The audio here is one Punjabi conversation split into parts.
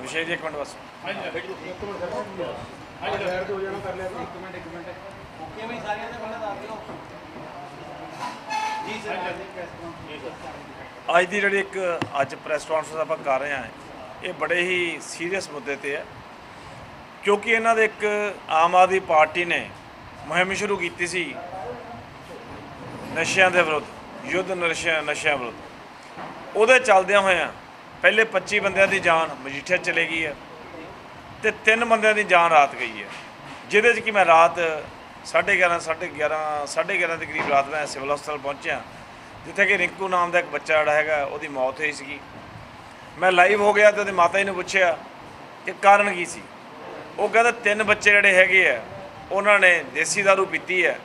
ਅਭਿਸ਼ੇਕ ਜੀ, ਇੱਕ ਮਿੰਟ ਬਸ। ਅੱਜ ਦੀ ਜਿਹੜੀ ਇੱਕ, ਅੱਜ ਪ੍ਰੈਸ ਕਾਨਫਰੰਸ ਆਪਾਂ ਕਰ ਰਹੇ ਹਾਂ, ਇਹ ਬੜੇ ਹੀ ਸੀਰੀਅਸ ਮੁੱਦੇ ਤੇ ਹੈ। ਕਿਉਂਕਿ ਇਹਨਾਂ ਦੇ ਇੱਕ ਆਮ ਆਦਮੀ ਪਾਰਟੀ ਨੇ ਮੁਹਿੰਮ ਸ਼ੁਰੂ ਕੀਤੀ ਸੀ ਨਸ਼ਿਆਂ ਦੇ ਵਿਰੁੱਧ, ਯੁੱਧ ਨਸ਼ਿਆਂ ਨਸ਼ਿਆਂ ਵਿਰੁੱਧ। ਉਹਦੇ ਚੱਲਦਿਆਂ ਹੋਇਆਂ ਪਹਿਲੇ 25 ਬੰਦਿਆਂ ਦੀ ਜਾਨ ਮਜੀਠੀਆ ਚਲੇ ਗਈ ਹੈ ਤੇ ਤਿੰਨ ਬੰਦਿਆਂ ਦੀ ਜਾਨ ਰਾਤ ਗਈ ਹੈ ਜਿਹਦੇ 'ਚ ਕਿ ਮੈਂ ਰਾਤ 11:30 11:30 11:30 ਦੇ ਕਰੀਬ ਰਾਤ ਮੈਂ ਸਿਵਲ ਹਸਪਤਾਲ ਪਹੁੰਚਿਆ ਜਿੱਥੇ ਕਿ ਰਿੰਕੂ ਨਾਮ ਦਾ ਇੱਕ ਬੱਚਾ ਜਿਹੜਾ ਹੈਗਾ ਉਹਦੀ ਮੌਤ ਹੋਈ ਸੀਗੀ ਮੈਂ ਲਾਈਵ ਹੋ ਗਿਆ ਤੇ ਉਹਦੀ ਮਾਤਾ ਜੀ ਨੂੰ ਪੁੱਛਿਆ ਕਿ ਕਾਰਨ ਕੀ ਸੀ ਉਹ ਕਹਿੰਦਾ ਤਿੰਨ ਬੱਚੇ ਜਿਹੜੇ ਹੈਗੇ ਆ ਉਹਨਾਂ ਨੇ ਦੇਸੀ दारू ਪੀਤੀ ਹੈ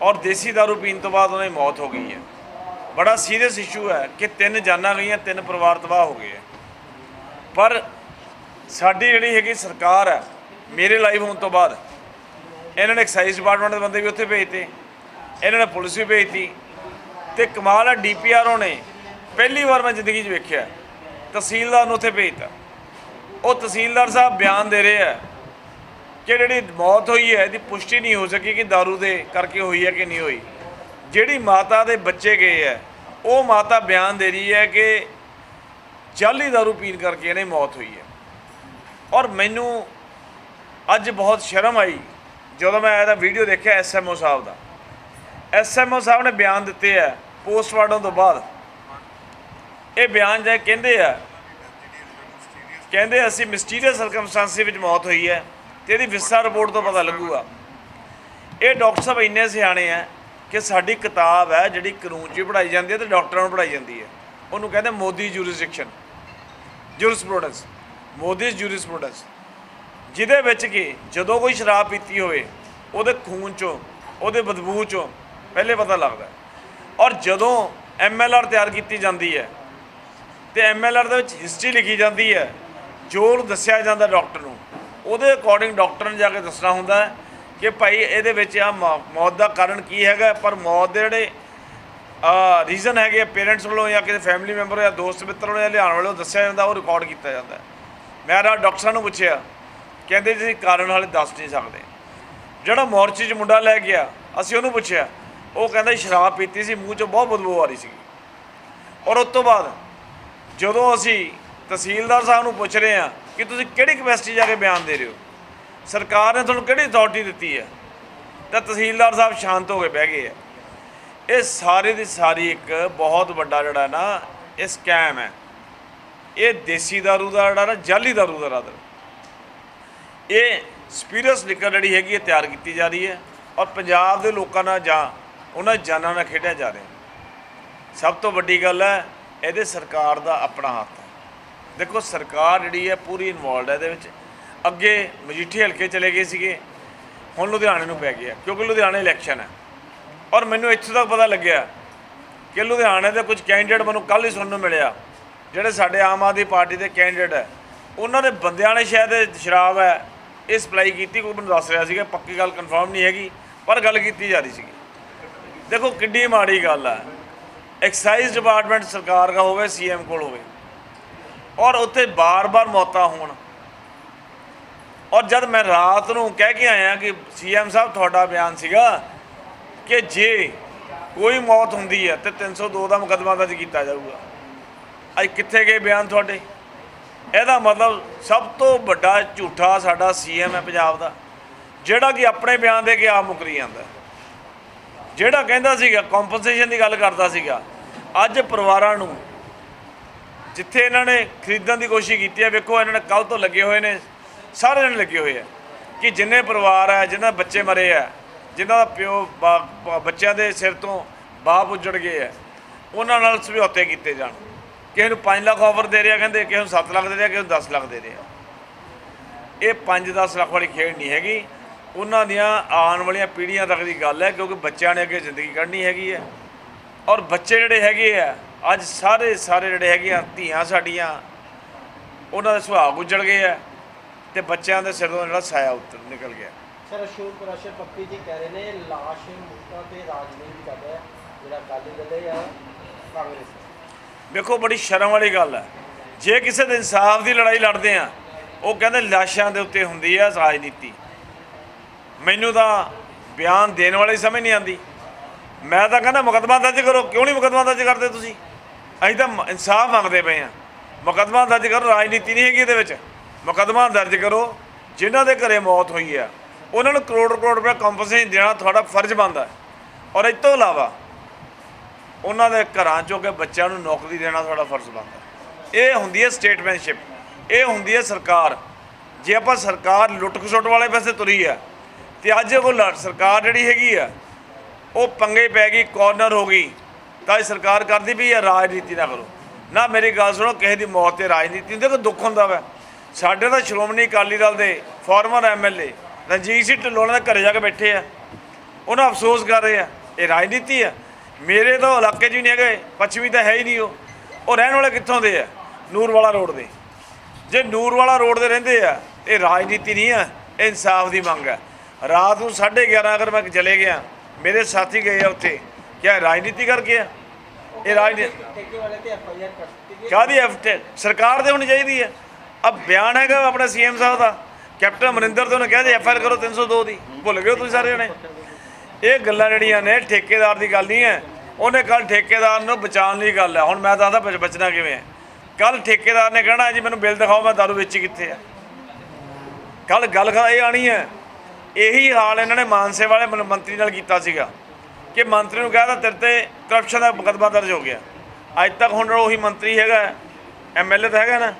ਔਰ ਦੇਸੀ दारू ਪੀਣ ਤੋਂ ਬਾਅਦ ਉਹਨਾਂ ਦੀ ਮੌਤ ਹੋ ਗਈ ਹੈ ਬੜਾ ਸੀਰੀਅਸ ਇਸ਼ੂ ਹੈ ਕਿ ਤਿੰਨ ਜਾਨਾਂ ਗਈਆਂ, ਤਿੰਨ ਪਰਿਵਾਰ ਤਬਾਹ ਹੋ ਗਏ ਹੈ। ਪਰ ਸਾਡੀ ਜਿਹੜੀ ਹੈਗੀ ਸਰਕਾਰ ਹੈ, ਮੇਰੇ ਲਾਈਵ ਹੋਣ ਤੋਂ ਬਾਅਦ, ਇਹਨਾਂ ਨੇ ਐਕਸਾਈਜ਼ ਡਿਪਾਰਟਮੈਂਟ ਦੇ ਬੰਦੇ ਵੀ ਉੱਥੇ ਭੇਜਤੇ, ਇਹਨਾਂ ਨੇ ਪੁਲਿਸ ਵੀ ਭੇਜਤੀ ਤੇ ਕਮਾਲ ਹੈ ਡੀਪੀਆਰਓ ਨੇ ਪਹਿਲੀ ਵਾਰ ਮੈਂ ਜ਼ਿੰਦਗੀ 'ਚ ਵੇਖਿਆ ਤਹਿਸੀਲਦਾਰ ਨੂੰ ਉੱਥੇ ਭੇਜਤਾ। ਉਹ ਤਹਿਸੀਲਦਾਰ ਸਾਹਿਬ ਬਿਆਨ ਦੇ ਰਹੇ ਆ ਕਿ ਜਿਹੜੀ ਮੌਤ ਹੋਈ ਹੈ, ਇਹਦੀ ਪੁਸ਼ਟੀ ਨਹੀਂ ਹੋ ਸਕੀ ਕਿ दारू ਦੇ ਕਰਕੇ ਹੋਈ ਹੈ ਕਿ ਨਹੀਂ ਹੋਈ। ਜਿਹੜੀ ਮਾਤਾ ਦੇ ਬੱਚੇ ਗਏ ਹੈ ਉਹ ਮਾਤਾ ਬਿਆਨ ਦੇ ਰਹੀ ਹੈ ਕਿ ਜਾਲੀ दारू ਪੀਣ ਕਰਕੇ ਇਹਨੇ ਮੌਤ ਹੋਈ ਹੈ। ਔਰ ਮੈਨੂੰ ਅੱਜ ਬਹੁਤ ਸ਼ਰਮ ਆਈ, ਜਦੋਂ ਮੈਂ ਇਹਦਾ ਵੀਡੀਓ ਦੇਖਿਆ ਐਸਐਮਓ ਸਾਹਿਬ ਦਾ। ਐਸਐਮਓ ਸਾਹਿਬ ਨੇ ਬਿਆਨ ਦਿੱਤੇ ਆ ਪੋਸਟਮਾਰਟਮ ਤੋਂ ਬਾਅਦ। ਇਹ ਬਿਆਨ ਜੇ ਕਹਿੰਦੇ ਆ, ਕਹਿੰਦੇ ਅਸੀਂ ਮਿਸਟੀਰੀਅਸ ਸਰਕਮਸਟੈਂਸੀ ਵਿੱਚ ਮੌਤ ਹੋਈ ਹੈ ਤੇ ਇਹਦੀ ਵਿਸਾ ਰਿਪੋਰਟ ਤੋਂ ਪਤਾ ਲੱਗੂਗਾ। ਇਹ ਡਾਕਟਰ ਸਾਹਿਬ ਇੰਨੇ ਸਿਆਣੇ ਆ ਕਿ ਸਾਡੀ ਕਿਤਾਬ ਹੈ ਜਿਹੜੀ ਕਾਨੂੰਨ 'ਚ ਵੀ ਪੜ੍ਹਾਈ ਜਾਂਦੀ ਹੈ ਤੇ ਡਾਕਟਰਾਂ ਨੂੰ ਪੜ੍ਹਾਈ ਜਾਂਦੀ ਹੈ। ਉਹਨੂੰ ਕਹਿੰਦੇ Modi jurisdiction jurisprudence Modi jurisprudence ਜਿਹਦੇ ਵਿੱਚ ਕਿ ਜਦੋਂ ਕੋਈ ਸ਼ਰਾਬ ਪੀਤੀ ਹੋਵੇ, ਉਹਦੇ ਖੂਨ 'ਚੋਂ, ਉਹਦੇ ਬਦਬੂ 'ਚੋਂ ਪਹਿਲੇ ਪਤਾ ਲੱਗਦਾ ਔਰ ਜਦੋਂ ਐਮਐਲਆਰ ਤਿਆਰ ਕੀਤੀ ਜਾਂਦੀ ਹੈ, ਤੇ ਐਮਐਲਆਰ ਦੇ ਵਿੱਚ ਹਿਸਟਰੀ ਲਿਖੀ ਜਾਂਦੀ ਹੈ, ਜੋ ਉਹਨੂੰ ਦੱਸਿਆ ਜਾਂਦਾ ਡਾਕਟਰ ਨੂੰ, ਉਹਦੇ ਅਕੋਰਡਿੰਗ ਡਾਕਟਰ ਨੇ ਜਾ ਕੇ ਦੱਸਣਾ ਹੁੰਦਾ ਹੈ ਕਿ ਭਾਈ ਇਹਦੇ ਵਿੱਚ ਆ ਮੌਤ ਦਾ ਕਾਰਨ ਕੀ ਹੈਗਾ? ਪਰ ਮੌਤ ਦੇ ਜਿਹੜੇ ਰੀਜ਼ਨ ਹੈਗੇ ਪੇਰੈਂਟਸ ਵੱਲੋਂ ਜਾਂ ਕਿਸੇ ਫੈਮਿਲੀ ਮੈਂਬਰ ਜਾਂ ਦੋਸਤ ਮਿੱਤਰ ਵੱਲੋਂ ਜਾਂ ਲਿਆਉਣ ਵੱਲੋਂ ਦੱਸਿਆ ਜਾਂਦਾ, ਉਹ ਰਿਕਾਰਡ ਕੀਤਾ ਜਾਂਦਾ। ਮੈਂ ਰਾ ਡਾਕਟਰਾਂ ਨੂੰ ਪੁੱਛਿਆ, ਕਹਿੰਦੇ ਜੀ ਕਾਰਨ ਹਾਲੇ ਦੱਸ ਨਹੀਂ ਸਕਦੇ। ਜਿਹੜਾ ਮੋਰਚੇ 'ਚ ਮੁੰਡਾ ਲੈ ਗਿਆ, ਅਸੀਂ ਉਹਨੂੰ ਪੁੱਛਿਆ, ਉਹ ਕਹਿੰਦਾ ਸ਼ਰਾਬ ਪੀਤੀ ਸੀ, ਮੂੰਹ 'ਚੋਂ ਬਹੁਤ ਬਦਬੂ ਆ ਰਹੀ ਸੀ। ਔਰ ਉਸ ਤੋਂ ਬਾਅਦ ਜਦੋਂ ਅਸੀਂ ਤਹਿਸੀਲਦਾਰ ਸਾਹਿਬ ਨੂੰ ਪੁੱਛ ਰਹੇ ਹਾਂ ਕਿ ਤੁਸੀਂ ਕਿਹੜੀ ਕਪੈਸਿਟੀ ਜਾ ਕੇ ਬਿਆਨ ਦੇ ਰਹੇ ਹੋ? ਸਰਕਾਰ ਨੇ ਤੁਹਾਨੂੰ ਕਿਹੜੀ ਅਥਾਰਟੀ ਦਿੱਤੀ ਹੈ ਤਾਂ ਤਹਿਸੀਲਦਾਰ ਸਾਹਿਬ ਸ਼ਾਂਤ ਹੋ ਕੇ ਬਹਿ ਗਏ ਆ ਇਹ ਸਾਰੇ ਦੀ ਸਾਰੀ ਇੱਕ ਬਹੁਤ ਵੱਡਾ ਜਿਹੜਾ ਨਾ ਇਹ ਸਕੈਮ ਹੈ ਇਹ ਦੇਸੀ दारू ਦਾ ਜਿਹੜਾ ਨਾ ਜਾਲੀ दारू ਦਾ ਰਾਦਰ ਇਹ ਸਪੀਰੀਅਸ ਲਿਕਰ ਜਿਹੜੀ ਹੈਗੀ ਇਹ ਤਿਆਰ ਕੀਤੀ ਜਾ ਰਹੀ ਹੈ ਔਰ ਪੰਜਾਬ ਦੇ ਲੋਕਾਂ ਨਾਲ ਜਾਂ ਉਹਨਾਂ ਜਾਨਾਂ ਨਾਲ ਖੇਡਿਆ ਜਾ ਰਿਹਾ ਸਭ ਤੋਂ ਵੱਡੀ ਗੱਲ ਹੈ ਇਹਦੇ ਸਰਕਾਰ ਦਾ ਆਪਣਾ ਹੱਥ ਹੈ ਦੇਖੋ ਸਰਕਾਰ ਜਿਹੜੀ ਹੈ ਪੂਰੀ ਇਨਵੋਲਡ ਹੈ ਇਹਦੇ ਵਿੱਚ ਅੱਗੇ ਮਜੀਠੀ ਹਲਕੇ ਚਲੇ ਗਏ ਸੀਗੇ। ਹੁਣ ਲੁਧਿਆਣੇ ਨੂੰ ਪੈ ਗਿਆ ਕਿਉਂਕਿ ਲੁਧਿਆਣੇ ਇਲੈਕਸ਼ਨ ਹੈ ਔਰ ਮੈਨੂੰ ਇੱਥੋਂ ਤੱਕ ਪਤਾ ਲੱਗਿਆ ਕਿ ਲੁਧਿਆਣੇ ਦੇ ਕੁਝ ਕੈਂਡੀਡੇਟ ਮੈਨੂੰ ਕੱਲ੍ਹ ਹੀ ਸੁਣਨ ਨੂੰ ਮਿਲਿਆ। ਜਿਹੜੇ ਸਾਡੇ ਆਮ ਆਦਮੀ ਪਾਰਟੀ ਦੇ ਕੈਂਡੀਡੇਟ ਹੈ ਉਹਨਾਂ ਦੇ ਬੰਦਿਆਂ ਨੇ ਸ਼ਾਇਦ ਇਹ ਸ਼ਰਾਬ ਹੈ, ਇਹ ਸਪਲਾਈ ਕੀਤੀ, ਕੋਈ ਮੈਨੂੰ ਦੱਸ ਰਿਹਾ ਸੀਗਾ, ਪੱਕੀ ਗੱਲ ਕਨਫਰਮ ਨਹੀਂ ਹੈਗੀ, ਪਰ ਗੱਲ ਕੀਤੀ ਜਾ ਰਹੀ ਸੀਗੀ। ਦੇਖੋ, ਕਿੱਡੀ ਮਾੜੀ ਗੱਲ ਹੈ ਐਕਸਾਈਜ਼ ਡਿਪਾਰਟਮੈਂਟ ਸਰਕਾਰ ਦਾ ਹੋਵੇ ਸੀਐਮ ਕੋਲ ਹੋਵੇ। ਔਰ ਉੱਥੇ ਬਾਰ-ਬਾਰ ਮੌਤਾਂ ਹੋਣ। ਔਰ ਜਦ ਮੈਂ ਰਾਤ ਨੂੰ ਕਹਿ ਕੇ ਆਇਆ ਕਿ ਸੀਐਮ ਸਾਹਿਬ, ਤੁਹਾਡਾ ਬਿਆਨ ਸੀਗਾ ਕਿ ਜੇ ਕੋਈ ਮੌਤ ਹੁੰਦੀ ਹੈ ਤੇ 302 ਦਾ ਮੁਕੱਦਮਾ ਦਰਜ ਕੀਤਾ ਜਾਊਗਾ। ਅੱਜ ਕਿੱਥੇ ਗਏ ਬਿਆਨ ਤੁਹਾਡੇ? ਇਹਦਾ ਮਤਲਬ ਸਭ ਤੋਂ ਵੱਡਾ ਝੂਠਾ ਸਾਡਾ ਸੀਐਮ ਹੈ ਪੰਜਾਬ ਦਾ, ਜਿਹੜਾ ਕਿ ਆਪਣੇ ਬਿਆਨ ਦੇ ਕੇ ਆਪ ਮੁਕਰੀ ਜਾਂਦਾ ਜਿਹੜਾ ਕਹਿੰਦਾ ਸੀਗਾ ਕੰਪਨਸੇਸ਼ਨ ਦੀ ਗੱਲ ਕਰਦਾ ਸੀਗਾ, ਅੱਜ ਪਰਿਵਾਰਾਂ ਨੂੰ ਜਿੱਥੇ ਇਹਨਾਂ ਨੇ ਖਰੀਦਣ ਦੀ ਕੋਸ਼ਿਸ਼ ਕੀਤੀ ਹੈ, ਵੇਖੋ ਇਹਨਾਂ ਨੇ ਕੱਲ ਤੋਂ ਲੱਗੇ ਹੋਏ ਨੇ ਸਾਰੇ ਜਣੇ ਲੱਗੇ ਹੋਏ ਆ ਕਿ ਜਿੰਨੇ ਪਰਿਵਾਰ ਹੈ ਜਿਨ੍ਹਾਂ ਦੇ ਬੱਚੇ ਮਰੇ ਆ ਜਿਨ੍ਹਾਂ ਦਾ ਪਿਓ ਬਾ- ਬੱਚਿਆਂ ਦੇ ਸਿਰ ਤੋਂ ਬਾਪ ਉੱਜੜ ਗਏ ਆ, ਉਹਨਾਂ ਨਾਲ ਸਮਝੌਤੇ ਕੀਤੇ ਜਾਣ। ਕਿਸੇ ਨੂੰ 5 ਲੱਖ ਆਫਰ ਦੇ ਰਿਹਾ, ਕਹਿੰਦੇ ਕਿਸੇ ਨੂੰ 7 ਲੱਖ ਦੇ ਰਿਹਾ, ਕਿਸੇ ਨੂੰ 10 ਲੱਖ ਦੇ ਰਿਹਾ। ਇਹ 5-10 ਲੱਖ ਵਾਲੀ ਖੇਡ ਨਹੀਂ ਹੈਗੀ। ਉਹਨਾਂ ਦੀਆਂ ਆਉਣ ਵਾਲੀਆਂ ਪੀੜ੍ਹੀਆਂ ਤੱਕ ਦੀ ਗੱਲ ਹੈ, ਕਿਉਂਕਿ ਬੱਚਿਆਂ ਨੇ ਅੱਗੇ ਜ਼ਿੰਦਗੀ ਕੱਢਣੀ ਹੈਗੀ ਹੈ। ਔਰ ਬੱਚੇ ਜਿਹੜੇ ਹੈਗੇ ਆ, ਅੱਜ ਸਾਰੇ ਸਾਰੇ ਜਿਹੜੇ ਹੈਗੇ ਆ, ਧੀਆਂ ਸਾਡੀਆਂ, ਉਹਨਾਂ ਦੇ ਸੁਭਾਅ ਉੱਜੜ ਗਏ ਆ। ਤੇ ਬੱਚਿਆਂ ਦੇ ਸਿਰ ਤੋਂ ਜਿਹੜਾ ਸਾਇਆ ਉੱਤਰ ਨਿਕਲ ਗਿਆ। ਸਰ ਅਸ਼ੋਕ ਪ੍ਰਾਸ਼ਰ ਪੱਪੀ ਜੀ ਕਹਿ ਰਹੇ ਨੇ ਲਾਸ਼ ਮੁੱਕਾਂ ਤੇ ਰਾਜਨੀਤੀ ਕਰ ਰਿਹਾ ਜਿਹੜਾ ਅਕਾਲੀ ਦਲ ਹੈ ਕਾਂਗਰਸ ਵੇਖੋ ਬੜੀ ਸ਼ਰਮ ਵਾਲੀ ਗੱਲ ਹੈ। ਜੇ ਕਿਸੇ ਦੇ ਇਨਸਾਫ ਦੀ ਲੜਾਈ ਲੜਦੇ ਆ ਉਹ ਕਹਿੰਦੇ ਲਾਸ਼ਾਂ ਦੇ ਉੱਤੇ ਹੁੰਦੀ ਆ ਰਾਜਨੀਤੀ। ਮੈਨੂੰ ਤਾਂ ਬਿਆਨ ਦੇਣ ਵਾਲੀ ਸਮਝ ਨਹੀਂ ਆਉਂਦੀ। ਮੈਂ ਤਾਂ ਕਹਿੰਦਾ ਮੁਕੱਦਮਾ ਦਰਜ ਕਰੋ। ਕਿਉਂ ਨਹੀਂ ਮੁਕੱਦਮਾ ਦਰਜ ਕਰਦੇ ਤੁਸੀਂ? ਅਸੀਂ ਤਾਂ ਇਨਸਾਫ ਮੰਗਦੇ ਪਏ ਆ। ਮੁਕੱਦਮਾ ਦਰਜ ਕਰੋ ਰਾਜਨੀਤੀ ਨਹੀਂ ਹੈਗੀ ਇਹਦੇ ਵਿੱਚ। ਮੁਕੱਦਮਾ ਦਰਜ ਕਰੋ, ਜਿਨ੍ਹਾਂ ਦੇ ਘਰੇ ਮੌਤ ਹੋਈ ਆ। ਉਹਨਾਂ ਨੂੰ ਕਰੋੜ ਕਰੋੜ ਰੁਪਏ ਕੰਪਨਸੇਸ਼ਨ ਦੇਣਾ ਤੁਹਾਡਾ ਫਰਜ਼ ਬਣਦਾ ਹੈ। ਔਰ ਇਸ ਤੋਂ ਇਲਾਵਾ, ਉਹਨਾਂ ਦੇ ਘਰਾਂ ਚੋਂ ਕੇ ਬੱਚਿਆਂ ਨੂੰ ਨੌਕਰੀ ਦੇਣਾ ਤੁਹਾਡਾ ਫਰਜ਼ ਬਣਦਾ ਇਹ ਹੁੰਦੀ ਹੈ ਸਟੇਟਮੈਂਟਸ਼ਿਪ ਇਹ ਹੁੰਦੀ ਹੈ ਸਰਕਾਰ। ਜੇ ਆਪਾਂ ਸਰਕਾਰ ਲੁੱਟ ਖਸੁੱਟ ਵਾਲੇ ਪਾਸੇ ਤੁਰੀ ਆ, ਤੇ ਅੱਜ ਉਹ ਲ- ਸਰਕਾਰ ਜਿਹੜੀ ਹੈਗੀ ਆ, ਉਹ ਪੰਗੇ ਪੈ ਗਈ ਕਾਰਨਰ ਹੋ ਗਈ, ਤਾਂ ਇਹ ਸਰਕਾਰ ਕਰਦੀ ਵੀ ਇਹ ਰਾਜਨੀਤੀ ਨਾ ਕਰੋ। ਨਾ ਮੇਰੀ ਗੱਲ ਸੁਣੋ, ਕਿਸੇ ਦੀ ਮੌਤ ਤੇ ਰਾਜਨੀਤੀ ਹੁੰਦੀ, ਕੋਈ ਦੁੱਖ ਹੁੰਦਾ ਵਾ। ਸਾਡੇ ਤਾਂ ਸ਼੍ਰੋਮਣੀ ਅਕਾਲੀ ਦਲ ਦੇ ਫਾਰਮਰ ਐਮਐਲਏ ਰਣਜੀਤ ਸਿੰਘ ਢਿੱਲੋਂ ਦੇ ਘਰੇ ਜਾ ਕੇ ਬੈਠੇ ਆ। ਉਹਨਾਂ ਅਫਸੋਸ ਕਰ ਰਹੇ ਆ। ਇਹ ਰਾਜਨੀਤੀ ਆ। ਮੇਰੇ ਤਾਂ ਇਲਾਕੇ 'ਚ ਵੀ ਨਹੀਂ ਹੈਗੇ ਪੱਛਮੀ ਤਾਂ ਹੈ ਹੀ ਨਹੀਂ ਉਹ। ਉਹ ਰਹਿਣ ਵਾਲੇ ਕਿੱਥੋਂ ਦੇ ਆ? ਨੂਰਵਾਲਾ ਰੋਡ ਦੇ। ਜੇ ਨੂਰਵਾਲਾ ਰੋਡ ਦੇ ਰਹਿੰਦੇ ਆ ਇਹ ਰਾਜਨੀਤੀ ਨਹੀਂ ਆ ਇਹ ਇਨਸਾਫ ਦੀ ਮੰਗ ਆ। ਰਾਤ ਨੂੰ 11:30 ਅਗਰ ਮੈਂ ਚਲੇ ਗਿਆ ਮੇਰੇ ਸਾਥੀ ਗਏ ਆ ਉੱਥੇ। ਕਿਆ ਰਾਜਨੀਤੀ ਕਰਕੇ ਆ? ਇਹ ਰਾਜਨੀਤੀ ਠੇਕੇ ਵਾਲੇ ਤੇ ਐਫ ਸਰਕਾਰ ਦੇ ਹੋਣੀ ਚਾਹੀਦੀ ਹੈ ਅਬ ਬਿਆਨ ਹੈਗਾ ਆਪਣਾ ਸੀਐਮ ਸਾਹਿਬ ਦਾ। ਕੈਪਟਨ ਅਮਰਿੰਦਰ ਤੋਂ ਨੇ ਕਿਹਾ ਜੀ ਐਫਆਈਆਰ ਕਰੋ 302 ਦੀ ਭੁੱਲ ਗਏ ਹੋ ਤੁਸੀਂ ਸਾਰੇ ਜਣੇ? ਇਹ ਗੱਲਾਂ ਜਿਹੜੀਆਂ ਨੇ, ਠੇਕੇਦਾਰ ਦੀ ਗੱਲ ਨਹੀਂ ਹੈ। ਉਹਨੇ ਕੱਲ ਠੇਕੇਦਾਰ ਨੂੰ ਬਚਾਉਣ ਲਈ ਗੱਲ ਹੈ। ਹੁਣ ਮੈਂ ਦੱਸਦਾ ਬਚਣਾ ਕਿਵੇਂ ਹੈ? ਕੱਲ ਠੇਕੇਦਾਰ ਨੇ ਕਹਿਣਾ, ਜੀ ਮੈਨੂੰ ਬਿੱਲ ਦਿਖਾਓ, ਮੈਂ ਦਾਰੂ ਵੇਚੀ ਕਿੱਥੇ ਆ? ਕੱਲ ਗੱਲ ਇਹ ਆਣੀ ਹੈ। ਇਹੀ ਹਾਲ ਇਹਨਾਂ ਨੇ ਮਾਨਸੇ ਵਾਲੇ ਮੰਤਰੀ ਨਾਲ ਕੀਤਾ ਸੀਗਾ। ਕਿ ਮੰਤਰੀ ਨੂੰ ਕਹਿਆ ਤਾਂ ਤੇਰੇ ਤੇ ਕਰਪਸ਼ਨ ਦਾ ਮੁਕੱਦਮਾ ਦਰਜ ਹੋ ਗਿਆ। ਅੱਜ ਤੱਕ ਹੁਣ ਉਹੀ ਮੰਤਰੀ ਹੈਗਾ ਐਮਐਲਏ ਤਾਂ ਹੈਗਾ ਨਾ।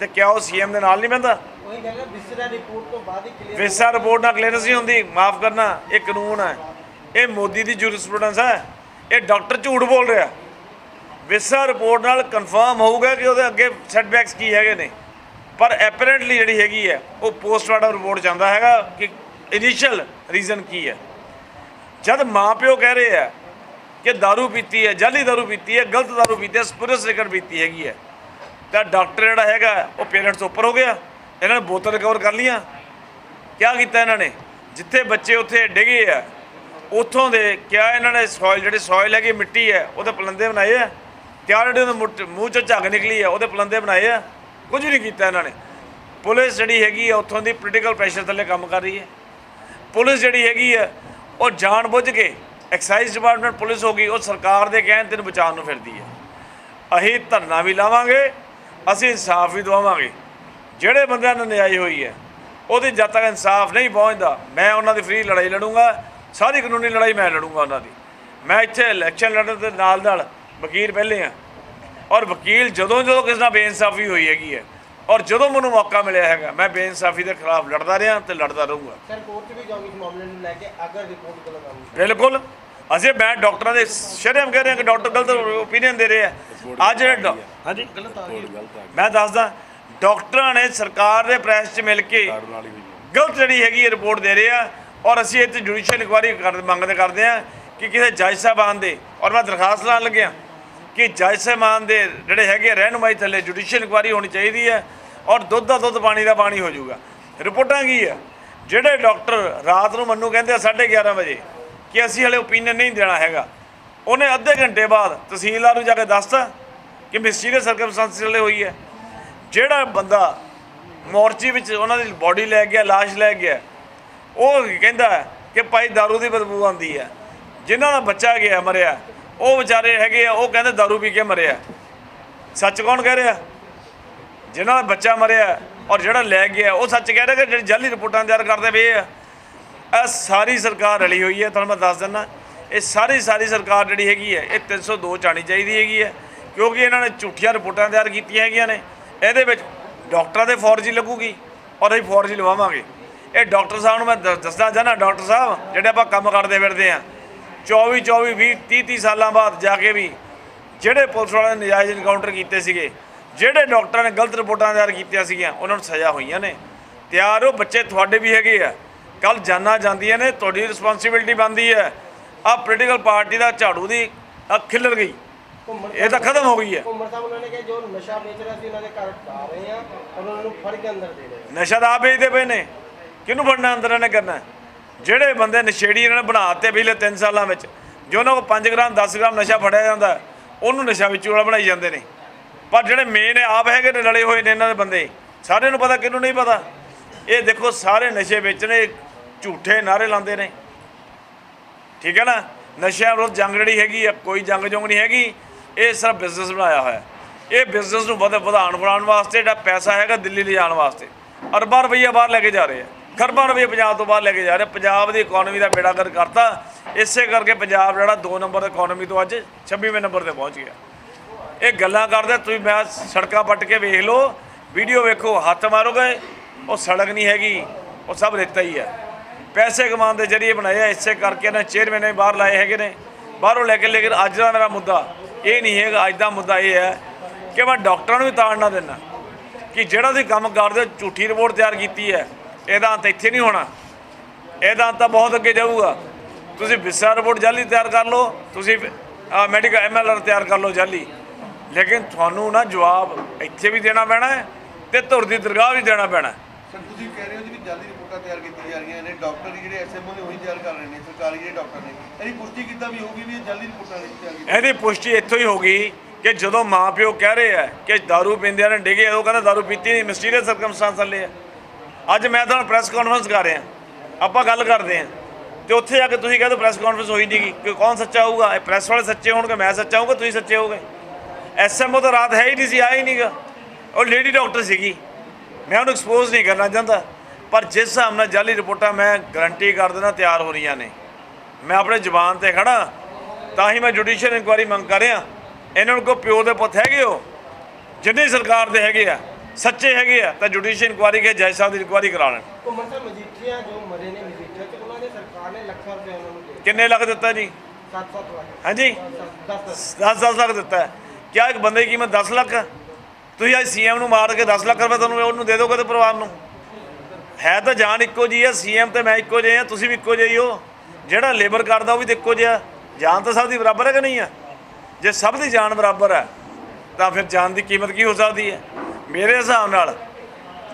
ਤੇ ਕਿਆ ਉਹ ਸੀਐਮ ਦੇ ਨਾਲ ਨਹੀਂ ਬਹਿੰਦਾ ਉਹੀ ਗੱਲ ਹੈ ਵਿਸਰਾ ਰਿਪੋਰਟ ਤੋਂ ਬਾਅਦ ਹੀ ਕਲੀਅਰ ਵਿਸਾ ਰਿਪੋਰਟ ਨਾਲ ਕਲੀਅਰੈਂਸ ਨਹੀਂ ਹੁੰਦੀ ਮਾਫ ਕਰਨਾ ਇਹ ਕਾਨੂੰਨ ਹੈ ਇਹ ਮੋਦੀ ਦੀ ਜੂਰਿਸਪ੍ਰੂਡੈਂਸ ਹੈ ਇਹ ਡਾਕਟਰ ਝੂਠ ਬੋਲ ਰਿਹਾ ਵਿਸਾ ਰਿਪੋਰਟ ਨਾਲ ਕਨਫਰਮ ਹੋਊਗਾ ਕਿ ਉਹਦੇ ਅੱਗੇ ਸੈਟਬੈਕਸ ਕੀ ਹੈਗੇ ਨੇ ਪਰ ਐਪਰੈਂਟਲੀ ਜਿਹੜੀ ਹੈਗੀ ਹੈ ਉਹ ਪੋਸਟਮਾਰਟਮ ਰਿਪੋਰਟ ਜਾਂਦਾ ਹੈਗਾ ਕਿ ਇਨੀਸ਼ੀਅਲ ਰੀਜ਼ਨ ਕੀ ਹੈ ਜਦ ਮਾਪਿਓ ਕਹਿ ਰਹੇ ਆ ਕਿ दारू ਪੀਤੀ ਹੈ ਜਾਲੀ दारू ਪੀਤੀ ਹੈ ਗਲਤ दारू ਪੀਤੀ ਹੈ ਸਪੁਰਸ ਲਿਕਰ ਪੀਤੀ ਹੈਗੀ ਹੈ ਤਾਂ ਡਾਕਟਰ ਜਿਹੜਾ ਹੈਗਾ, ਉਹ ਪੇਰੈਂਟਸ ਉੱਪਰ ਹੋ ਗਿਆ। ਇਹਨਾਂ ਨੇ ਬੋਤਲ ਰਿਕਵਰ ਕਰ ਲੀਆਂ ਕਿਆ ਕੀਤਾ ਇਹਨਾਂ ਨੇ? ਜਿੱਥੇ ਬੱਚੇ ਉੱਥੇ ਡਿੱਗੇ ਆ, ਉੱਥੋਂ ਦੇ ਕਿਆ ਇਹਨਾਂ ਨੇ ਸੋਇਲ ਜਿਹੜੇ ਸੋਇਲ ਹੈਗੀ, ਮਿੱਟੀ ਹੈ, ਉਹਦੇ ਪਲੰਦੇ ਬਣਾਏ ਆ। ਕਿਆ ਜਿਹੜੇ ਉਹਦੇ ਮੁੱਠ- ਮੂੰਹ ਚੋਂ ਝੱਗ ਨਿਕਲੀ ਆ, ਉਹਦੇ ਪਲੰਦੇ ਬਣਾਏ ਆ। ਕੁਝ ਨਹੀਂ ਕੀਤਾ ਇਹਨਾਂ ਨੇ। ਪੁਲਿਸ ਜਿਹੜੀ ਹੈਗੀ ਆ, ਉੱਥੋਂ ਦੀ ਪੋਲੀਟੀਕਲ ਪ੍ਰੈਸ਼ਰ ਥੱਲੇ ਕੰਮ ਕਰ ਰਹੀ ਹੈ। ਪੁਲਿਸ ਜਿਹੜੀ ਹੈਗੀ ਆ, ਉਹ ਜਾਣ ਬੁੱਝ ਕੇ ਐਕਸਾਈਜ਼ ਡਿਪਾਰਟਮੈਂਟ ਪੁਲਿਸ ਹੋ ਗਈ, ਉਹ ਸਰਕਾਰ ਦੇ ਕਹਿਣ ਤੇ ਬਚਾਉਣ ਨੂੰ ਫਿਰਦੀ ਹੈ। ਅਸੀਂ ਧਰਨਾ ਵੀ ਲਾਵਾਂਗੇ ਅਸੀਂ ਇਨਸਾਫ ਵੀ ਦਵਾਵਾਂਗੇ। ਜਿਹੜੇ ਬੰਦਿਆਂ ਨਾਲ ਨਿਆਈ ਹੋਈ ਹੈ ਉਹਦੀ ਜਦ ਤੱਕ ਇਨਸਾਫ ਨਹੀਂ ਪਹੁੰਚਦਾ ਮੈਂ ਉਹਨਾਂ ਦੀ ਫ੍ਰੀ ਲੜਾਈ ਲੜੂੰਗਾ ਸਾਰੀ ਕਾਨੂੰਨੀ ਲੜਾਈ ਮੈਂ ਲੜੂੰਗਾ ਉਹਨਾਂ ਦੀ। ਮੈਂ ਇੱਥੇ ਇਲੈਕਸ਼ਨ ਲੜਨ ਦੇ ਨਾਲ ਨਾਲ ਵਕੀਲ ਪਹਿਲੇ ਆ ਔਰ ਵਕੀਲ ਜਦੋਂ ਜਦੋਂ ਕਿਸੇ ਨਾਲ ਬੇਇਨਸਾਫੀ ਹੋਈ ਹੈਗੀ ਹੈ ਔਰ ਜਦੋਂ ਮੈਨੂੰ ਮੌਕਾ ਮਿਲਿਆ ਹੈਗਾ ਮੈਂ ਬੇਇਨਸਾਫੀ ਦੇ ਖਿਲਾਫ ਲੜਦਾ ਰਿਹਾ ਤੇ ਲੜਦਾ ਰਹੂੰਗਾ। ਸਰ ਕੋਰਟ 'ਚ ਵੀ ਜਾਓਗੇ ਇਸ ਮਾਮਲੇ ਨੂੰ ਲੈ ਕੇ ਅਗਰ ਰਿਪੋਰਟ ਆਉਂਦੀ ਬਿਲਕੁਲ। ਅਸੀਂ ਮੈਂ ਡਾਕਟਰਾਂ ਦੇ ਸ਼ਰਮ ਕਹਿ ਰਹੇ ਕਿ ਡਾਕਟਰ ਗਲਤ ਓਪੀਨੀਅਨ ਦੇ ਰਹੇ ਆ। ਅੱਜ ਜਿਹੜੇ ਹਾਂਜੀ? ਗਲਤ ਆ ਗਈ ਮੈਂ ਦੱਸਦਾ ਡਾਕਟਰਾਂ ਨੇ ਸਰਕਾਰ ਦੇ ਪ੍ਰੈਸ 'ਚ ਮਿਲ ਕੇ ਗਲਤ ਜਿਹੜੀ ਹੈਗੀ ਰਿਪੋਰਟ ਦੇ ਰਹੇ ਆ ਔਰ ਅਸੀਂ ਇੱਥੇ ਜੁਡੀਸ਼ੀਅਲ ਇਨਕੁਆਇਰੀ ਕਰ ਮੰਗਦੇ ਕਰਦੇ ਆ ਕਿ ਕਿਸੇ ਜੱਜ ਸਾਹਿਬਾਨ ਦੇ ਔਰ ਮੈਂ ਦਰਖਾਸਤ ਲਾਉਣ ਲੱਗਿਆ ਕਿ ਜੱਜ ਸਾਹਿਬਾਨ ਦੇ ਜਿਹੜੇ ਹੈਗੇ ਰਹਿਨੁਮਾਈ ਥੱਲੇ ਜੁਡੀਸ਼ੀਅਲ ਇਨਕੁਆਇਰੀ ਹੋਣੀ ਚਾਹੀਦੀ ਹੈ ਔਰ ਦੁੱਧ ਦਾ ਦੁੱਧ ਪਾਣੀ ਦਾ ਪਾਣੀ ਹੋ ਜਾਊਗਾ। ਰਿਪੋਰਟਾਂ ਕੀ ਆ? ਜਿਹੜੇ ਡਾਕਟਰ ਰਾਤ ਨੂੰ ਮੈਨੂੰ ਕਹਿੰਦੇ ਆ 11:30 ਵਜੇ ਕਿ ਅਸੀਂ ਹਲੇ ਓਪੀਨੀਅਨ ਨਹੀਂ ਦੇਣਾ ਹੈਗਾ ਉਹਨੇ ਅੱਧੇ ਘੰਟੇ ਬਾਅਦ ਤਹਿਸੀਲਦਾਰ ਨੂੰ ਜਾ ਕੇ ਦੱਸਤਾ ਕਿ ਮਿਸਟੀਰੀਅਸ ਸਰਕਮਸਟੈਂਸਿਸ ਵਾਲੇ ਹੋਈ ਹੈ ਜਿਹੜਾ ਬੰਦਾ ਮੋਰਚੀ ਵਿੱਚ ਉਹਨਾਂ ਦੀ ਬਾਡੀ ਲੈ ਗਿਆ ਲਾਸ਼ ਲੈ ਗਿਆ ਉਹ ਕਹਿੰਦਾ ਹੈ ਕਿ ਭਾਈ दारू ਦੀ ਬਦਬੂ ਆਉਂਦੀ ਹੈ ਜਿਨ੍ਹਾਂ ਦਾ ਬੱਚਾ ਗਿਆ ਮਰਿਆ ਉਹ ਵਿਚਾਰੇ ਹੈਗੇ ਆ ਉਹ ਕਹਿੰਦੇ दारू ਪੀ ਕੇ ਮਰਿਆ ਸੱਚ ਕੌਣ ਕਹਿ ਰਿਹਾ ਜਿਨ੍ਹਾਂ ਦਾ ਬੱਚਾ ਮਰਿਆ ਔਰ ਜਿਹੜਾ ਲੈ ਗਿਆ ਉਹ ਸੱਚ ਕਹਿ ਰਿਹਾ ਕਿ ਜਿਹੜੀ ਜਾਲੀ ਰਿਪੋਰਟਾਂ ਤਿਆਰ ਕਰਦੇ ਪਏ ਆ ਇਹ ਸਾਰੀ ਸਰਕਾਰ ਰਲੀ ਹੋਈ ਹੈ, ਤੁਹਾਨੂੰ ਮੈਂ ਦੱਸ ਦਿੰਦਾ। ਇਹ ਸਾਰੀ ਸਾਰੀ ਸਰਕਾਰ ਜਿਹੜੀ ਹੈਗੀ ਹੈ, ਇਹ 302 ਚ ਆਉਣੀ ਚਾਹੀਦੀ ਹੈਗੀ ਹੈ, ਕਿਉਂਕਿ ਇਹਨਾਂ ਨੇ ਝੂਠੀਆਂ ਰਿਪੋਰਟਾਂ ਤਿਆਰ ਕੀਤੀਆਂ ਹੈਗੀਆਂ ਨੇ। ਇਹਦੇ ਵਿੱਚ ਡਾਕਟਰਾਂ ਦੇ ਫੌਰਜੀ ਲੱਗੂਗੀ, ਔਰ ਅਸੀਂ ਫੌਰਜੀ ਲਵਾਵਾਂਗੇ। ਇਹ ਡਾਕਟਰ ਸਾਹਿਬ ਨੂੰ ਮੈਂ ਦ- ਦੱਸਣਾ ਚਾਹੁੰਦਾ ਡਾਕਟਰ ਸਾਹਿਬ, ਜਿਹੜੇ ਆਪਾਂ ਕੰਮ ਕਰਦੇ ਫਿਰਦੇ ਆ 24 24 20 30 30 ਸਾਲਾਂ ਬਾਅਦ ਜਾ ਕੇ ਵੀ ਜਿਹੜੇ ਪੁਲਿਸ ਵਾਲਿਆਂ ਨੇ ਨਜਾਇਜ਼ ਇਨਕਾਊਂਟਰ ਕੀਤੇ ਸੀਗੇ, ਜਿਹੜੇ ਡਾਕਟਰਾਂ ਨੇ ਗਲਤ ਰਿਪੋਰਟਾਂ ਤਿਆਰ ਕੀਤੀਆਂ ਸੀਗੀਆਂ, ਉਹਨਾਂ ਨੂੰ ਸਜ਼ਾ ਹੋਈਆਂ ਨੇ। ਤਿਆਰ ਉਹ ਬੱਚੇ ਤੁਹਾਡੇ ਵੀ ਹੈਗੇ ਆ। ਕੱਲ ਜਾਨਾਂ ਜਾਂਦੀਆਂ ਨੇ ਤੁਹਾਡੀ ਰਿਸਪੌਂਸਿਬਿਲਟੀ ਬਣਦੀ ਹੈ। ਆ ਪੋਲੀਟੀਕਲ ਪਾਰਟੀ ਦਾ ਝਾੜੂ ਦੀ ਅੱਖ ਖਿਲਰ ਗਈ। ਇਹ ਤਾਂ ਖਤਮ ਹੋ ਗਈ ਹੈ। ਘੁੰਮਣ ਸਾਹਿਬ ਉਹਨਾਂ ਨੇ ਕਿਹਾ ਜੋ ਨਸ਼ਾ ਵੇਚ ਰਿਹਾ ਸੀ ਉਹਨਾਂ ਦੇ ਘਰ ਢਾ ਰਹੇ ਆ ਔਰ ਉਹਨਾਂ ਨੂੰ ਫੜ ਕੇ ਅੰਦਰ ਦੇ ਰਹੇ ਆ ਨਸ਼ਾ ਤਾਂ ਆਪ ਵੇਚਦੇ ਪਏ ਨੇ। ਕਿਹਨੂੰ ਫੜਨਾ ਅੰਦਰ ਇਹਨੇ ਕਰਨਾ? ਜਿਹੜੇ ਬੰਦੇ ਨਸ਼ੇੜੀ ਇਹਨਾਂ ਨੇ ਬਣਾਤੇ ਪਿਛਲੇ 3 ਸਾਲਾਂ ਵਿੱਚ ਜੋ ਉਹਨਾਂ ਕੋਲ 5 ਗ੍ਰਾਮ 10 ਗ੍ਰਾਮ ਨਸ਼ਾ ਫੜਿਆ ਜਾਂਦਾ ਉਹਨੂੰ ਨਸ਼ਾ ਵਿੱਚ ਵਾਲਾ ਬਣਾਈ ਜਾਂਦੇ ਨੇ। ਪਰ ਜਿਹੜੇ ਮੇਨ ਆਪ ਹੈਗੇ ਨੇ ਰਲੇ ਹੋਏ ਨੇ ਇਹਨਾਂ ਦੇ ਬੰਦੇ। ਸਾਰਿਆਂ ਨੂੰ ਪਤਾ ਕਿਹਨੂੰ ਨਹੀਂ ਪਤਾ? ਇਹ ਦੇਖੋ ਸਾਰੇ ਨਸ਼ੇ ਵੇਚਣੇ ਝੂਠੇ ਨਾਰੇ ਲਾਉਂਦੇ ਨੇ। ਠੀਕ ਹੈ ਨਾ? ਨਸ਼ਿਆਂ ਵਿਰੁੱਧ ਜੰਗ ਜਿਹੜੀ ਹੈਗੀ ਆ, ਕੋਈ ਜੰਗ ਜੋਗ ਨਹੀਂ ਹੈਗੀ। ਇਹ ਸਿਰਫ ਬਿਜ਼ਨਸ ਬਣਾਇਆ ਹੋਇਆ ਇਹ ਬਿਜ਼ਨਸ ਨੂੰ ਵਧ ਵਧਾਉਣ ਬਣਾਉਣ ਵਾਸਤੇ ਜਿਹੜਾ ਪੈਸਾ ਹੈਗਾ, ਦਿੱਲੀ ਲਿਜਾਣ ਵਾਸਤੇ। ਅਰਬਾਂ ਰੁਪਈਆ ਬਾਹਰ ਲੈ ਕੇ ਜਾ ਰਹੇ ਆ। ਖਰਬਾਂ ਰੁਪਈਆ ਪੰਜਾਬ ਤੋਂ ਬਾਹਰ ਲੈ ਕੇ ਜਾ ਰਹੇ ਪੰਜਾਬ ਦੀ ਇਕਨੋਮੀ ਦਾ ਬੇੜਾ ਗਰ ਕਰਤਾ। ਇਸੇ ਕਰਕੇ ਪੰਜਾਬ ਜਿਹੜਾ 2 ਨੰਬਰ ਇਕਨੋਮੀ ਤੋਂ ਅੱਜ 26ਵੇਂ ਨੰਬਰ ਤੇ ਪਹੁੰਚ ਗਿਆ। ਇਹ ਗੱਲਾਂ ਕਰਦੇ, ਤੁਸੀਂ ਮੈਂ ਸੜਕਾਂ ਪੱਟ ਕੇ ਵੇਖ ਲਓ। ਵੀਡੀਓ ਵੇਖੋ, ਹੱਥ ਮਾਰੋਗੇ, ਉਹ ਸੜਕ ਨਹੀਂ ਹੈਗੀ, ਉਹ ਸਭ ਰੇਤਾ ਹੀ ਹੈ ਪੈਸੇ ਕਮਾਉਣ ਦੇ ਜਰੀਏ ਬਣਾਏ ਆ, ਇਸੇ ਕਰਕੇ ਨਾ ਚੇਅਰਮੈਨ ਨੇ ਬਾਹਰ ਲਾਏ ਹੈਗੇ ਨੇ। ਬਾਹਰੋਂ ਲੈ ਕੇ, ਲੇਕਿਨ ਅੱਜ ਦਾ ਮੇਰਾ ਮੁੱਦਾ, ਇਹ ਨਹੀਂ ਹੈਗਾ, ਅੱਜ ਦਾ ਮੁੱਦਾ ਇਹ ਹੈ ਕਿ ਮੈਂ ਡਾਕਟਰਾਂ ਨੂੰ ਵੀ ਤਾੜਨਾ ਦੇਣਾ ਕਿ ਜਿਹੜਾ ਤੁਸੀਂ ਕੰਮ ਕਰਦੇ ਹੋ, ਝੂਠੀ ਰਿਪੋਰਟ ਤਿਆਰ ਕੀਤੀ ਹੈ, ਇਹਦਾ ਅੰਤ ਇੱਥੇ ਨਹੀਂ ਹੋਣਾ। ਇਹਦਾ ਅੰਤ ਤਾਂ ਬਹੁਤ ਅੱਗੇ ਜਾਊਗਾ। ਤੁਸੀਂ ਵਿਸਾ ਰਿਪੋਰਟ ਜਾਲੀ ਤਿਆਰ ਕਰ ਲਓ, ਤੁਸੀਂ ਮੈਡੀਕਲ ਐਮਐਲਆਰ ਤਿਆਰ ਕਰ ਲਓ ਜਾਲੀ। ਲੇਕਿਨ ਤੁਹਾਨੂੰ ਨਾ ਜਵਾਬ ਇੱਥੇ ਵੀ ਦੇਣਾ ਪੈਣਾ ਹੈ ਤੇ ਧੁਰ ਦੀ ਦਰਗਾਹ ਵੀ ਦੇਣਾ ਪੈਣਾ ਸਰ, ਤੁਸੀਂ ਕਹਿ ਰਹੇ ਹੋ ਜੀ ਵੀ ਜਲਦੀ ਰਿਪੋਰਟਾਂ ਤਿਆਰ ਕੀਤੀਆਂ ਜਾ ਰਹੀਆਂ ਨੇ ਡਾਕਟਰ ਜਿਹੜੇ ਐਸਐਮਓ ਨੇ ਉਹੀ ਤਿਆਰ ਕਰ ਰਹੇ ਨੇ ਸਰਕਾਰੀ ਜਿਹੜੇ ਡਾਕਟਰ ਨੇ ਇਹਦੀ ਪੁਸ਼ਟੀ ਕਿੱਦਾਂ ਵੀ ਹੋਊਗੀ ਵੀ ਇਹ ਜਲਦੀ ਰਿਪੋਰਟਾਂ ਨਹੀਂ ਤਿਆਰ ਕੀਤੀਆਂ ਇਹਦੀ ਪੁਸ਼ਟੀ ਇੱਥੋਂ ਹੀ ਹੋ ਗਈ ਕਿ ਜਦੋਂ ਮਾਪਿਓ ਕਹਿ ਰਹੇ ਆ ਕਿ दारू ਪੀਂਦਿਆਂ ਨੇ ਡਿੱਗੇ ਉਹ ਕਹਿੰਦਾ दारू ਪੀਤੀ ਨਹੀਂ ਮਿਸਟੀਰੀਅਸ ਸਰਕਮਸਟੈਂਸ ਥੱਲੇ ਆ ਅੱਜ ਮੈਂ ਤੁਹਾਨੂੰ ਪ੍ਰੈਸ ਕਾਨਫਰੰਸ ਕਰ ਰਿਹਾ ਆਪਾਂ ਗੱਲ ਕਰਦੇ ਆ ਤੇ ਉੱਥੇ ਜਾ ਕੇ ਤੁਸੀਂ ਕਹਿੰਦੇ ਪ੍ਰੈਸ ਕਾਨਫਰੰਸ ਹੋਈ ਨਹੀਂ ਕਿ ਕੌਣ ਸੱਚਾ ਹੋਊਗਾ ਇਹ ਪ੍ਰੈਸ ਵਾਲੇ ਸੱਚੇ ਹੋਣਗੇ ਮੈਂ ਸੱਚਾ ਹੋਊਗਾ ਤੁਸੀਂ ਸੱਚੇ ਹੋਗੇ ਐਸਐਮਓ ਤਾਂ ਰਾਤ ਹੈ ਹੀ ਨਹੀਂ ਸੀ ਆਇਆ ਹੀ ਨਹੀਂਗਾ ਉਹ ਲੇਡੀ ਡਾਕਟਰ ਸੀਗੀ ਮੈਂ ਉਹਨੂੰ ਐਕਸਪੋਜ਼ ਨਹੀਂ ਕਰਨਾ ਚਾਹੁੰਦਾ ਪਰ ਜਿਸ ਹਿਸਾਬ ਨਾਲ ਜਾਲੀ ਰਿਪੋਰਟਾਂ ਮੈਂ ਗਰੰਟੀ ਕਰ ਦੇਣਾ ਤਿਆਰ ਹੋ ਰਹੀਆਂ ਨੇ। ਮੈਂ ਆਪਣੇ ਜ਼ੁਬਾਨ ਤੇ ਖੜਾ ਤਾਂ ਹੀ ਮੈਂ ਜੁਡੀਸ਼ੀਅਲ ਇਨਕੁਆਇਰੀ ਮੰਗ ਕਰ ਰਿਹਾ। ਇਹਨਾਂ ਨੂੰ ਕੋ ਪਿਓ ਦੇ ਪੁੱਤ ਹੈਗੇ ਹੋ? ਜਿੰਨੇ ਸਰਕਾਰ ਦੇ ਹੈਗੇ ਆ ਸੱਚੇ ਹੈਗੇ ਆ ਤਾਂ ਜੁਡੀਸ਼ੀਅਲ ਇਨਕੁਆਇਰੀ ਕੇ ਸਾਹਿਬ ਦੀ ਇਨਕੁਆਇਰੀ ਕਰਾ ਲੈਣ। ਘੁੰਮਣ ਸਾਹਿਬ ਮਜੀਠੀਆ ਜੋ ਮਰੇ ਨੇ ਮਜੀਠੀਆ ਚ ਉਹਨਾਂ ਨੇ ਸਰਕਾਰ ਨੇ ਲੱਖਾਂ ਰੁਪਏ ਉਹਨਾਂ ਨੂੰ ਦੇ ਕਿੰਨੇ ਲੱਖ ਦਿੱਤਾ ਜੀ? 7-7 ਲੱਖ। ਹਾਂਜੀ। 10 10 10 ਲੱਖ ਦਿੱਤਾ ਹੈ। ਕਿਆ ਇੱਕ ਬੰਦੇ ਦੀ ਕੀਮਤ 10 ਲੱਖ? ਤੁਸੀਂ ਅੱਜ ਸੀਐਮ ਨੂੰ ਮਾਰ ਕੇ 10 ਲੱਖ ਰੁਪਏ ਤੁਹਾਨੂੰ ਉਹਨੂੰ ਦੇ ਦੋਗੇ ਤੇ ਪਰਿਵਾਰ ਨੂੰ? ਹੈ ਤਾਂ ਜਾਨ ਇੱਕੋ ਜੀ ਹੈ ਸੀਐਮ ਤੇ ਮੈਂ ਇੱਕੋ ਜਿਹੇ ਆ, ਤੁਸੀਂ ਵੀ ਇੱਕੋ ਜਿਹੇ ਹੀ ਹੋ। ਜਿਹੜਾ ਲੇਬਰ ਕਰਦਾ ਉਹ ਵੀ ਤਾਂ ਇੱਕੋ ਜਿਹਾ। ਜਾਨ ਤਾਂ ਸਭ ਦੀ ਬਰਾਬਰ ਹੈ ਕਿ ਨਹੀਂ ਹੈ ਜੇ ਸਭ ਦੀ ਜਾਨ ਬਰਾਬਰ ਹੈ, ਤਾਂ ਫਿਰ ਜਾਨ ਦੀ ਕੀਮਤ ਕੀ ਹੋ ਸਕਦੀ ਹੈ? ਮੇਰੇ ਹਿਸਾਬ ਨਾਲ,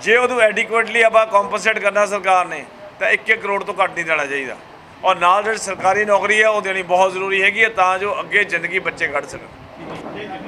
ਜੇ ਉਹਨੂੰ ਐਡਿਕੁਏਟਲੀ ਆਪਾਂ ਕੰਪਨਸੇਟ ਕਰਨਾ ਸਰਕਾਰ ਨੇ, ਤਾਂ 1-1 ਕਰੋੜ ਤੋਂ ਘੱਟ ਨਹੀਂ ਦੇਣਾ ਚਾਹੀਦਾ। ਔਰ ਨਾਲ ਜਿਹੜੀ ਸਰਕਾਰੀ ਨੌਕਰੀ ਹੈ, ਉਹ ਦੇਣੀ ਬਹੁਤ ਜ਼ਰੂਰੀ ਹੈਗੀ ਹੈ, ਤਾਂ ਜੋ ਅੱਗੇ ਜ਼ਿੰਦਗੀ ਬੱਚੇ ਕੱਢ ਸਕਣ।